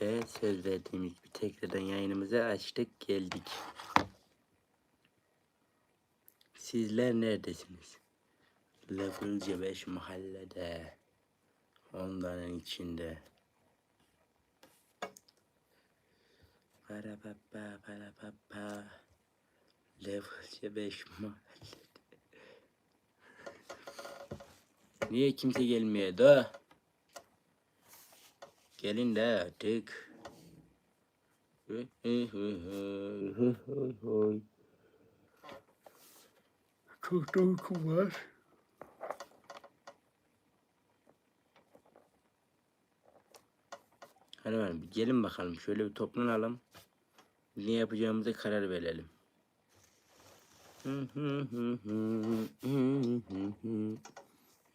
Ve söz verdiğimiz bir tekrardan yayınımızı açtık geldik. Sizler neredesiniz? Level 5 mahallede. Onların içinde. Para papa para papa. Level 5 mahallede. Niye kimse gelmiyor da? Gelin de artık. Hı hı hı hı hı hı hı. Çok da uykum var. Hadi bir gelin bakalım. Şöyle bir toplanalım. Ne yapacağımıza karar verelim. Hı hı hı hı hı hı hı.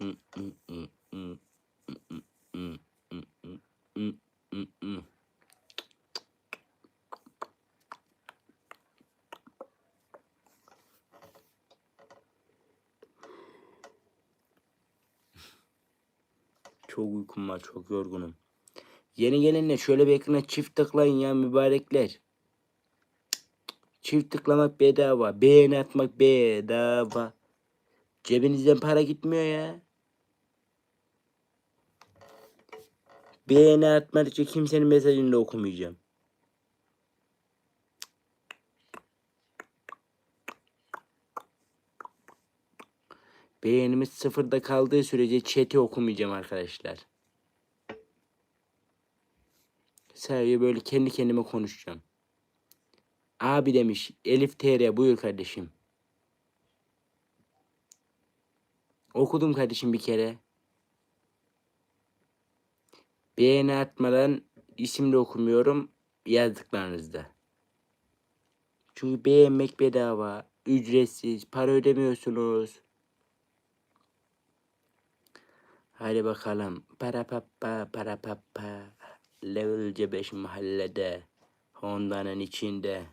Hı hı hı hı. Hı hı hı hı hı. Hı hı hı. Çok uykum var, çok yorgunum. Yeni gelenler şöyle bir ekrana çift tıklayın ya mübarekler. Çift tıklamak bedava. Beğeni atmak bedava. Cebinizden para gitmiyor ya. Beğeni atmadıkça kimsenin mesajını da okumayacağım. Beğenimiz sıfırda kaldığı sürece chat'i okumayacağım arkadaşlar. Sadece böyle kendi kendime konuşacağım. Abi demiş Elif TR buyur kardeşim. Okudum kardeşim bir kere. Beğeni atmadan isim de okumuyorum yazdıklarınızda. Çünkü beğenmek bedava, ücretsiz, para ödemiyorsunuz. Hadi bakalım. Para pappa, para pappa. Level 5 mahallede. Honda'nın içinde.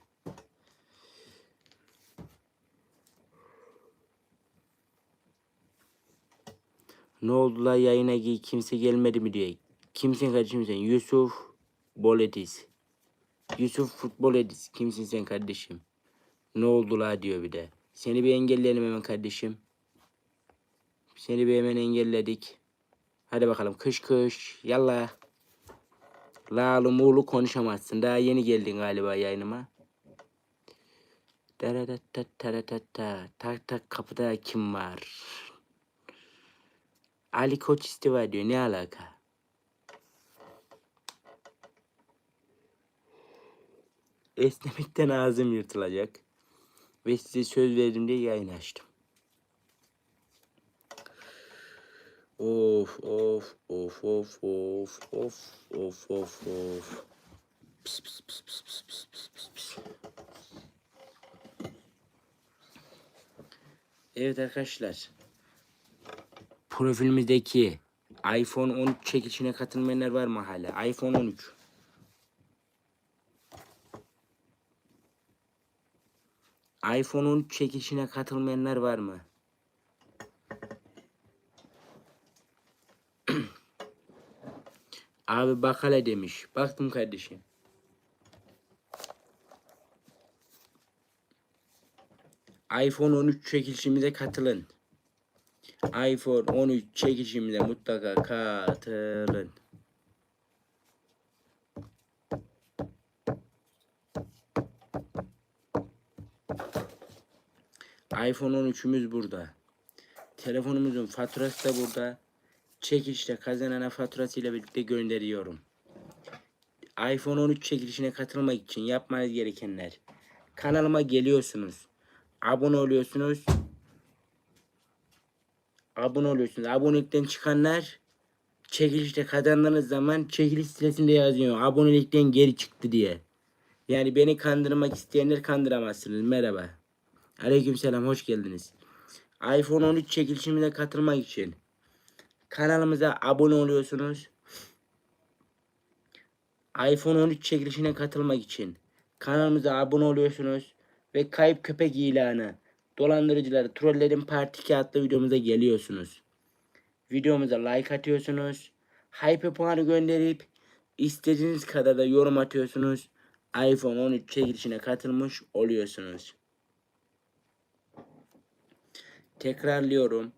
Ne oldu la yayına gi kimse gelmedi mi diye. Kimsin kardeşim sen? Yusuf Boletis. Yusuf Futbol Edis. Kimsin sen kardeşim? Ne oldu la diyor bir de. Seni bir engelleyelim hemen kardeşim. Seni bir hemen engelledik. Hadi bakalım kış kış. Yallah. Lalu mulu konuşamazsın. Daha yeni geldin galiba yayınıma. Daradatataratatata. Tak tak kapıda kim var? Ali Koç istiva diyor. Ne alaka? Esnemekten ağzım yırtılacak. Ve size söz verdim diye yayın açtım. Of of of of of of of of of. Evet arkadaşlar. Profilimizdeki iPhone 13 çekilişine katılmayanlar var mı hala? iPhone 13. iPhone 13 çekilişine katılmayanlar var mı? Abi bak hele demiş. Baktım kardeşim. iPhone 13 çekilişimize katılın. iPhone 13 çekilişimize mutlaka katılın. iPhone 13'ümüz burada. Telefonumuzun faturası da burada. Çekilişte kazanana faturasıyla birlikte gönderiyorum. iPhone 13 çekilişine katılmak için yapmanız gerekenler. Kanalıma geliyorsunuz. Abone oluyorsunuz. Abone oluyorsunuz. Abonelikten çıkanlar çekilişte kazandığınız zaman çekiliş sitesinde yazıyor. Abonelikten geri çıktı diye. Yani beni kandırmak isteyenler kandıramazsınız. Merhaba. Aleykümselam hoş geldiniz. iPhone 13 çekilişimize katılmak için kanalımıza abone oluyorsunuz. iPhone 13 çekilişine katılmak için kanalımıza abone oluyorsunuz ve kayıp köpek ilanı dolandırıcıları trollerin parti kağıtlı videomuza geliyorsunuz. Videomuza like atıyorsunuz. Hype puanı gönderip İstediğiniz kadar da yorum atıyorsunuz. iPhone 13 çekilişine katılmış oluyorsunuz. Tekrarlıyorum.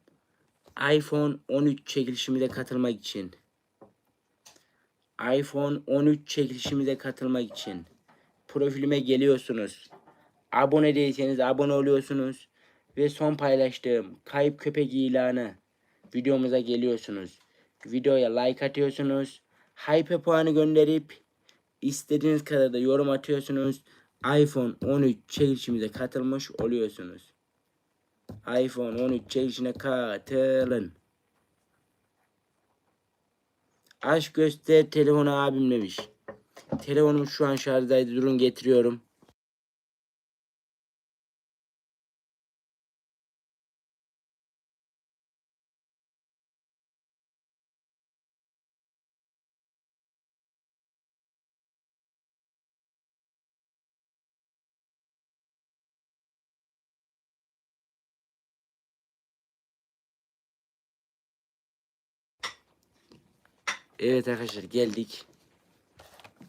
iPhone 13 çekilişimize katılmak için iPhone 13 çekilişimize katılmak için profilime geliyorsunuz. Abone değilseniz abone oluyorsunuz ve son paylaştığım kayıp köpek ilanı videomuza geliyorsunuz. Videoya like atıyorsunuz. Hype puanı gönderip istediğiniz kadar da yorum atıyorsunuz. iPhone 13 çekilişimize katılmış oluyorsunuz. iPhone 13 çekilişine katılın. Aşk göster telefonu abim demiş. Telefonum şu an şarjdaydı. Durun getiriyorum. Evet arkadaşlar geldik.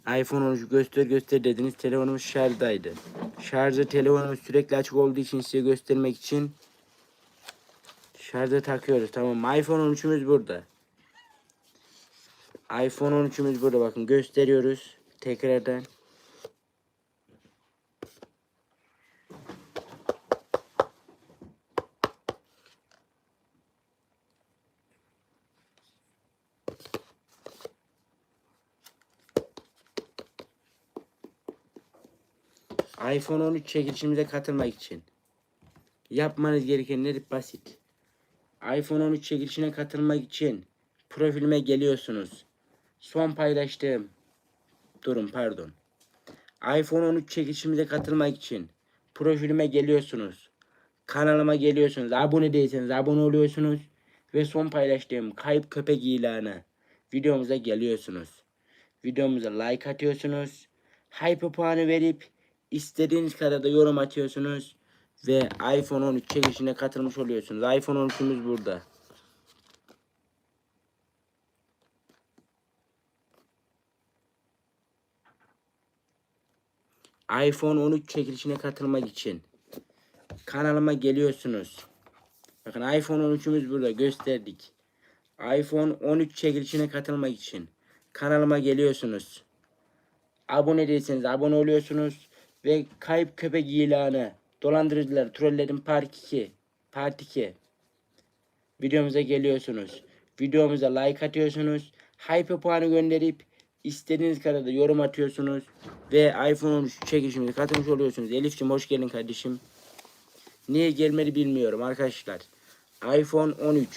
iPhone 13 göster göster dediniz. Telefonumuz şarjdaydı. Şarjı telefonumuz sürekli açık olduğu için size göstermek için şarja takıyoruz. Tamam iPhone 13'ümüz burada. iPhone 13'ümüz burada bakın gösteriyoruz. Tekrardan. iPhone 13 çekilişimize katılmak için yapmanız gerekenler basit. iPhone 13 çekilişine katılmak için profilime geliyorsunuz. Son paylaştığım durun pardon. iPhone 13 çekilişimize katılmak için profilime geliyorsunuz. Kanalıma geliyorsunuz. Abone değilseniz abone oluyorsunuz. Ve son paylaştığım kayıp köpek ilanı videomuza geliyorsunuz. Videomuza like atıyorsunuz. Hype puanı verip istediğiniz kadar da yorum atıyorsunuz. Ve iPhone 13 çekilişine katılmış oluyorsunuz. iPhone 13'ümüz burada. iPhone 13 çekilişine katılmak için kanalıma geliyorsunuz. Bakın iPhone 13'ümüz burada gösterdik. iPhone 13 çekilişine katılmak için kanalıma geliyorsunuz. Abone değilseniz abone oluyorsunuz ve kayıp köpek ilanı dolandırıcılar trollerin part 2 part 2 videomuza geliyorsunuz. Videomuza like atıyorsunuz. Hype puanı gönderip istediğiniz kadar da yorum atıyorsunuz ve iPhone 13 çekişimize katılmış oluyorsunuz. Elif'ciğim hoş geldin kardeşim. Niye gelmedi bilmiyorum arkadaşlar. iPhone 13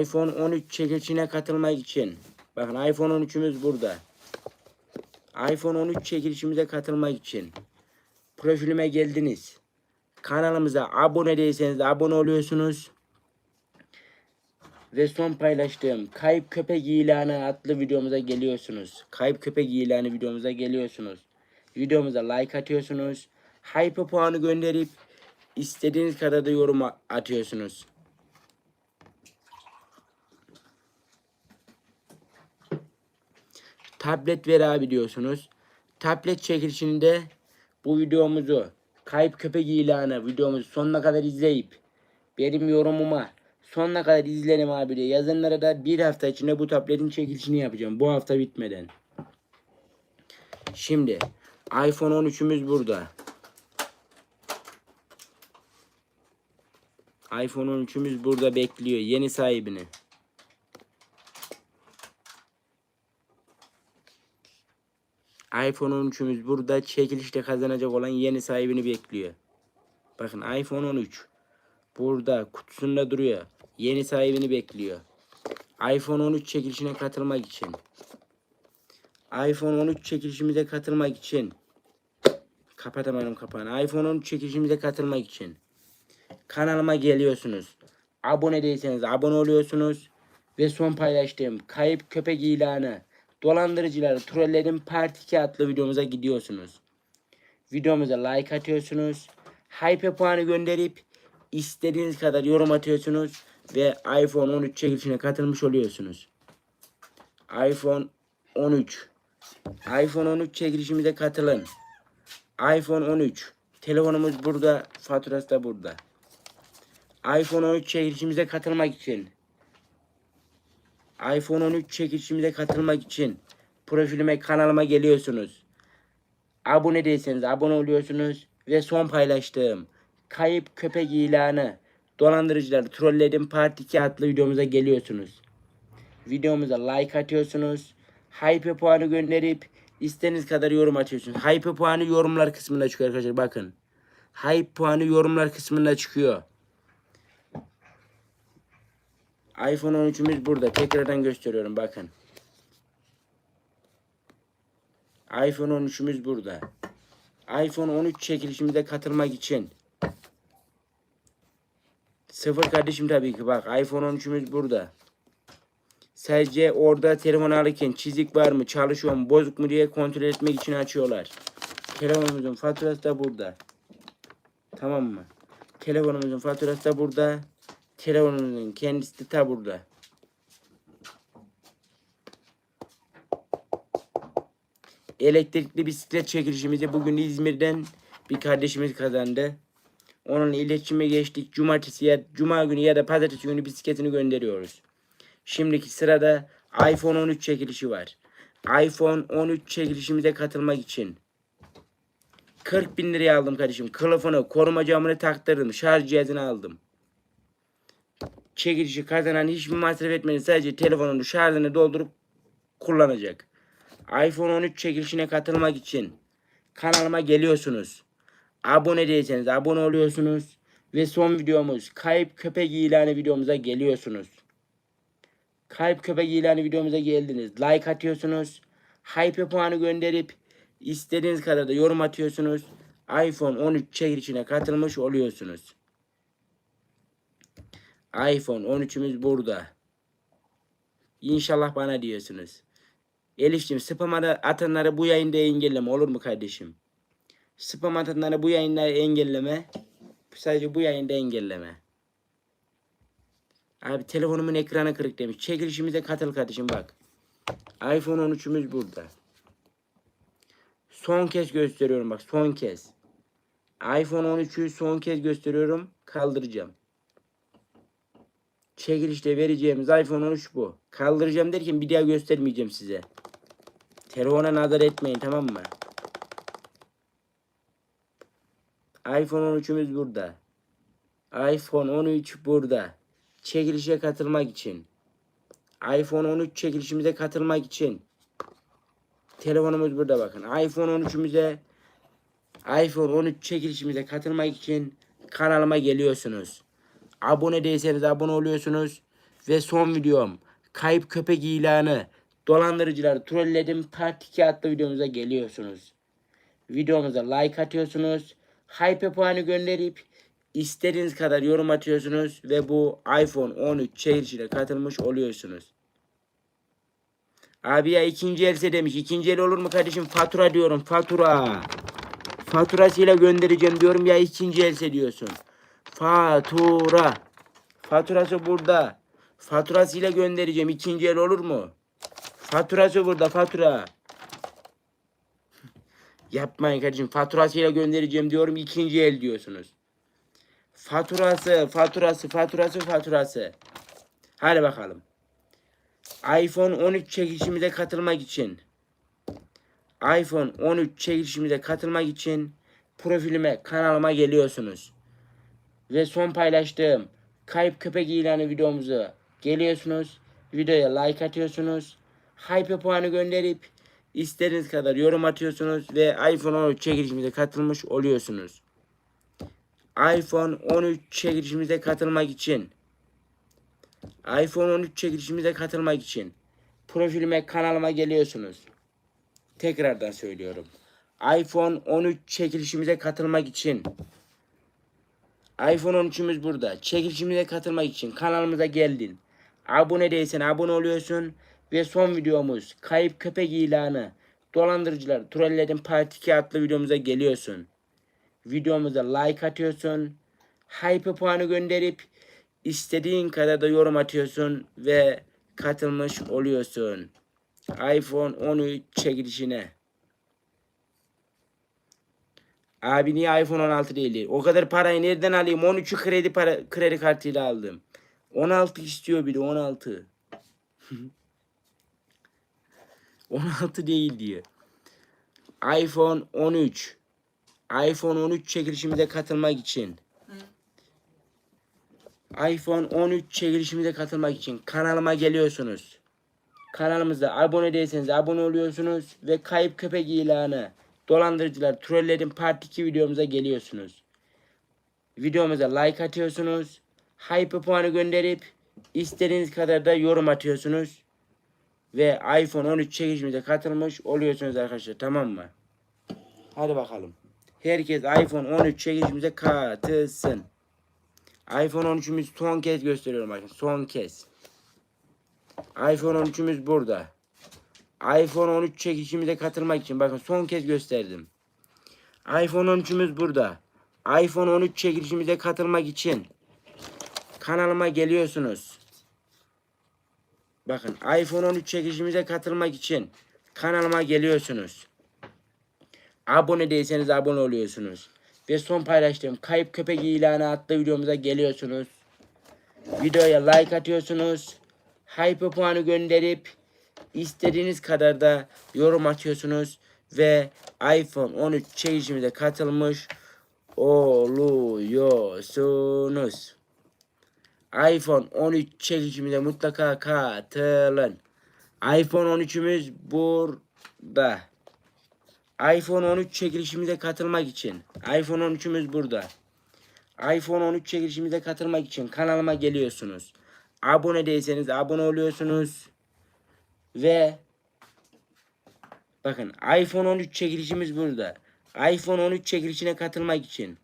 iPhone 13 çekilişine katılmak için bakın iPhone 13'ümüz burada. iPhone 13 çekilişimize katılmak için profilime geldiniz. Kanalımıza abone değilseniz abone oluyorsunuz. Ve son paylaştığım kayıp köpek ilanı adlı videomuza geliyorsunuz. Kayıp köpek ilanı videomuza geliyorsunuz. Videomuza like atıyorsunuz. Hype puanı gönderip istediğiniz kadar da yorum atıyorsunuz. Tablet ver abi diyorsunuz. Tablet çekilişinde bu videomuzu kayıp köpek ilanı videomuzu sonuna kadar izleyip benim yorumuma sonuna kadar izlerim abi diye yazanlara da bir hafta içinde bu tabletin çekilişini yapacağım. Bu hafta bitmeden. Şimdi iPhone 13'ümüz burada. iPhone 13'ümüz burada bekliyor yeni sahibini. iPhone 13'ümüz burada çekilişte kazanacak olan yeni sahibini bekliyor. Bakın iPhone 13 burada kutusunda duruyor. Yeni sahibini bekliyor. iPhone 13 çekilişine katılmak için iPhone 13 çekilişimize katılmak için kapatamadım kapağını. iPhone 13 çekilişimize katılmak için kanalıma geliyorsunuz. Abone değilseniz abone oluyorsunuz. Ve son paylaştığım kayıp köpek ilanı dolandırıcıları trollerin part 2 adlı videomuza gidiyorsunuz. Videomuza like atıyorsunuz. Hype puanı gönderip istediğiniz kadar yorum atıyorsunuz ve iPhone 13 çekilişine katılmış oluyorsunuz. iPhone 13. iPhone 13 çekilişimize katılın. iPhone 13. Telefonumuz burada, faturası da burada. iPhone 13 çekilişimize katılmak için iPhone 13 çekilişimize katılmak için profilime kanalıma geliyorsunuz. Abone değilseniz abone oluyorsunuz ve son paylaştığım kayıp köpek ilanı dolandırıcıları trolledim part 2 adlı videomuza geliyorsunuz. Videomuza like atıyorsunuz. Hype puanı gönderip istediğiniz kadar yorum atıyorsunuz. Hype puanı yorumlar kısmında çıkıyor arkadaşlar bakın. Hype puanı yorumlar kısmında çıkıyor. iPhone 13'ümüz burada. Tekrardan gösteriyorum bakın. iPhone 13'ümüz burada. iPhone 13 çekilişimize katılmak için Sıfır kardeşim tabii ki bak iPhone 13'ümüz burada. Sadece orada telefon alırken çizik var mı, çalışıyor mu, bozuk mu diye kontrol etmek için açıyorlar. Telefonumuzun faturası da burada. Tamam mı? Telefonumuzun faturası da burada. Telefonumuzun kendisi de ta burada. Elektrikli bisiklet çekilişimizi bugün İzmir'den bir kardeşimiz kazandı. Onun iletişime geçtik. Cumartesi ya cuma günü ya da pazartesi günü bisikletini gönderiyoruz. Şimdiki sırada iPhone 13 çekilişi var. iPhone 13 çekilişimize katılmak için 40 bin liraya aldım kardeşim. Kılıfını, koruma camını taktırdım. Şarj cihazını aldım. Çekilişi kazanan hiçbir masraf etmeden sadece telefonunu şarjını doldurup kullanacak. iPhone 13 çekilişine katılmak için kanalıma geliyorsunuz. Abone değilseniz abone oluyorsunuz. Ve son videomuz kayıp köpek ilanı videomuza geliyorsunuz. Kayıp köpek ilanı videomuza geldiniz. Like atıyorsunuz. Hype puanı gönderip istediğiniz kadar da yorum atıyorsunuz. iPhone 13 çekilişine katılmış oluyorsunuz. iPhone 13'ümüz burada. İnşallah bana diyorsunuz. Elif'ciğim spam atanları bu yayında engelleme olur mu kardeşim? Spam atanları bu yayında engelleme. Sadece bu yayında engelleme. Abi telefonumun ekranı kırık demiş. Çekilişimize katıl kardeşim bak. iPhone 13'ümüz burada. Son kez gösteriyorum bak son kez. iPhone 13'ü son kez gösteriyorum. Kaldıracağım. Çekilişte vereceğimiz iPhone 13 bu. Kaldıracağım derken bir daha göstermeyeceğim size. Telefona nazar etmeyin tamam mı? iPhone 13'ümüz burada. iPhone 13 burada. Çekilişe katılmak için. iPhone 13 çekilişimize katılmak için. Telefonumuz burada bakın. iPhone 13'ümüze iPhone 13 çekilişimize katılmak için kanalıma geliyorsunuz. Abone değilseniz abone oluyorsunuz. Ve son videom kayıp köpek ilanı dolandırıcıları trolledim part 2 adlı videomuza geliyorsunuz. Videomuza like atıyorsunuz. Hype puanı gönderip istediğiniz kadar yorum atıyorsunuz ve bu iPhone 13 çekilişine katılmış oluyorsunuz. Abi ya ikinci else demiş. İkinci el olur mu kardeşim? Fatura diyorum. Fatura. Faturasıyla göndereceğim diyorum ya ikinci else diyorsun. Fatura. Faturası burada. Faturasıyla göndereceğim. İkinci el olur mu? Faturası burada fatura. Yapmayın kardeşim. Faturasıyla göndereceğim diyorum. ikinci el diyorsunuz. Faturası, faturası, faturası, faturası. Hadi bakalım. iPhone 13 çekilişimize katılmak için iPhone 13 çekilişimize katılmak için profilime, kanalıma geliyorsunuz. Ve son paylaştığım kayıp köpek ilanı videomuzu geliyorsunuz. Videoya like atıyorsunuz. Hype puanı gönderip istediğiniz kadar yorum atıyorsunuz ve iPhone 13 çekilişimize katılmış oluyorsunuz. iPhone 13 çekilişimize katılmak için iPhone 13 çekilişimize katılmak için profilime kanalıma geliyorsunuz. Tekrardan söylüyorum. iPhone 13 çekilişimize katılmak için iPhone 13'ümüz burada. Çekilişimize katılmak için kanalımıza geldin. Abone değilsen abone oluyorsun. Ve son videomuz kayıp köpek ilanı. Dolandırıcılar trollerin part 2 adlı videomuza geliyorsun. Videomuza like atıyorsun. Hype puanı gönderip istediğin kadar da yorum atıyorsun ve katılmış oluyorsun. iPhone 13 çekilişine. Abi niye iPhone 16 değil? O kadar parayı nereden alayım? 13'ü kredi para kredi kartıyla aldım. 16 istiyor bir de 16. 16 değil diyor. iPhone 13. iPhone 13 çekilişimize katılmak için. iPhone 13 çekilişimize katılmak için kanalıma geliyorsunuz. Kanalımıza abone değilseniz abone oluyorsunuz ve kayıp köpek ilanı dolandırıcılar trollerin part 2 videomuza geliyorsunuz. Videomuza like atıyorsunuz. Hype puanı gönderip istediğiniz kadar da yorum atıyorsunuz. Ve iPhone 13 çekişimize katılmış oluyorsunuz arkadaşlar tamam mı? Hadi bakalım. Herkes iPhone 13 çekişimize katılsın. iPhone 13'ümüz son kez gösteriyorum bakın son kez. iPhone 13'ümüz burada. iPhone 13 çekişimize katılmak için bakın son kez gösterdim. iPhone 13'ümüz burada. iPhone 13 çekilişimize katılmak için kanalıma geliyorsunuz. Bakın iPhone 13 çekilişimize katılmak için kanalıma geliyorsunuz. Abone değilseniz abone oluyorsunuz. Ve son paylaştığım kayıp köpek ilanı adlı videomuza geliyorsunuz. Videoya like atıyorsunuz. Hype puanı gönderip istediğiniz kadar da yorum atıyorsunuz. Ve iPhone 13 çekişimize katılmış oluyorsunuz. iPhone 13 çekişimize mutlaka katılın. iPhone 13'ümüz burada. iPhone 13 çekilişimize katılmak için iPhone 13'ümüz burada. iPhone 13 çekilişimize katılmak için kanalıma geliyorsunuz. Abone değilseniz abone oluyorsunuz. Ve bakın iPhone 13 çekilişimiz burada. iPhone 13 çekilişine katılmak için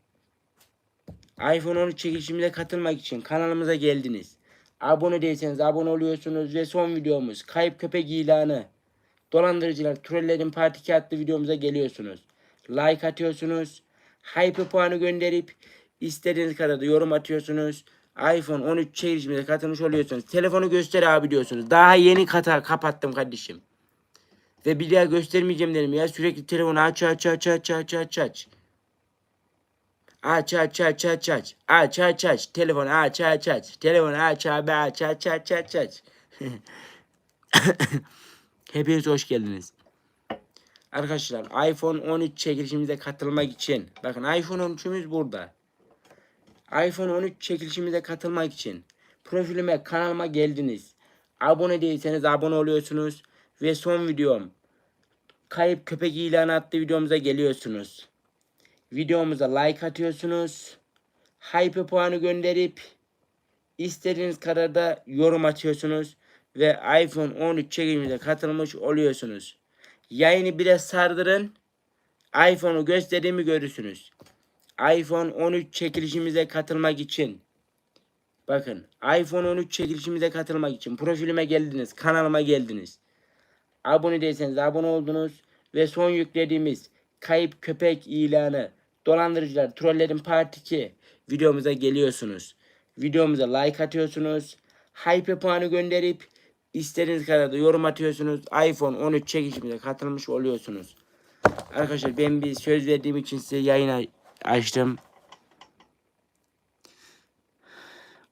iPhone 13 çekilişimize katılmak için kanalımıza geldiniz. Abone değilseniz abone oluyorsunuz ve son videomuz kayıp köpek ilanı. Dolandırıcılar trollerin part 2 adlı videomuza geliyorsunuz. Like atıyorsunuz. Hype puanı gönderip istediğiniz kadar da yorum atıyorsunuz. iPhone 13 çekilişimize katılmış oluyorsunuz. Telefonu göster abi diyorsunuz. Daha yeni kata kapattım kardeşim. Ve bir daha göstermeyeceğim dedim ya. Sürekli telefonu aç aç aç aç aç aç aç. Aç aç aç aç aç. Aç aç aç. Telefonu aç aç aç. Telefonu aç abi aç aç aç aç aç. Hepiniz hoş geldiniz. Arkadaşlar iPhone 13 çekilişimize katılmak için bakın iPhone 13'ümüz burada. iPhone 13 çekilişimize katılmak için profilime kanalıma geldiniz. Abone değilseniz abone oluyorsunuz ve son videom kayıp köpek ilanı adlı videomuza geliyorsunuz. Videomuza like atıyorsunuz. Hype puanı gönderip istediğiniz kadar da yorum atıyorsunuz ve iPhone 13 çekimimize katılmış oluyorsunuz. Yayını biraz sardırın. iPhone'u gösterdiğimi görürsünüz. iPhone 13 çekilişimize katılmak için bakın iPhone 13 çekilişimize katılmak için profilime geldiniz, kanalıma geldiniz. Abone değilseniz abone oldunuz ve son yüklediğimiz kayıp köpek ilanı dolandırıcılar trollerin part 2 videomuza geliyorsunuz. Videomuza like atıyorsunuz. Hype puanı gönderip istediğiniz kadar da yorum atıyorsunuz. iPhone 13 çekişimize katılmış oluyorsunuz. Arkadaşlar ben bir söz verdiğim için size yayın açtım.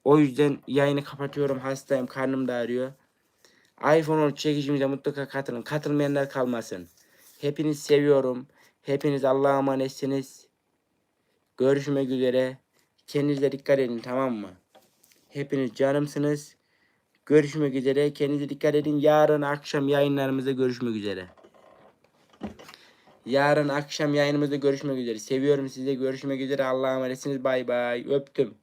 O yüzden yayını kapatıyorum. Hastayım. Karnım da ağrıyor. iPhone 13 çekişimize mutlaka katılın. Katılmayanlar kalmasın. Hepiniz seviyorum. Hepiniz Allah'a emanetsiniz. Görüşmek üzere. Kendinize dikkat edin tamam mı? Hepiniz canımsınız. Görüşmek üzere. Kendinize dikkat edin. Yarın akşam yayınlarımızda görüşmek üzere. Yarın akşam yayınımızda görüşmek üzere. Seviyorum sizi. Görüşmek üzere. Allah'a emanetsiniz. Bay bay. Öptüm.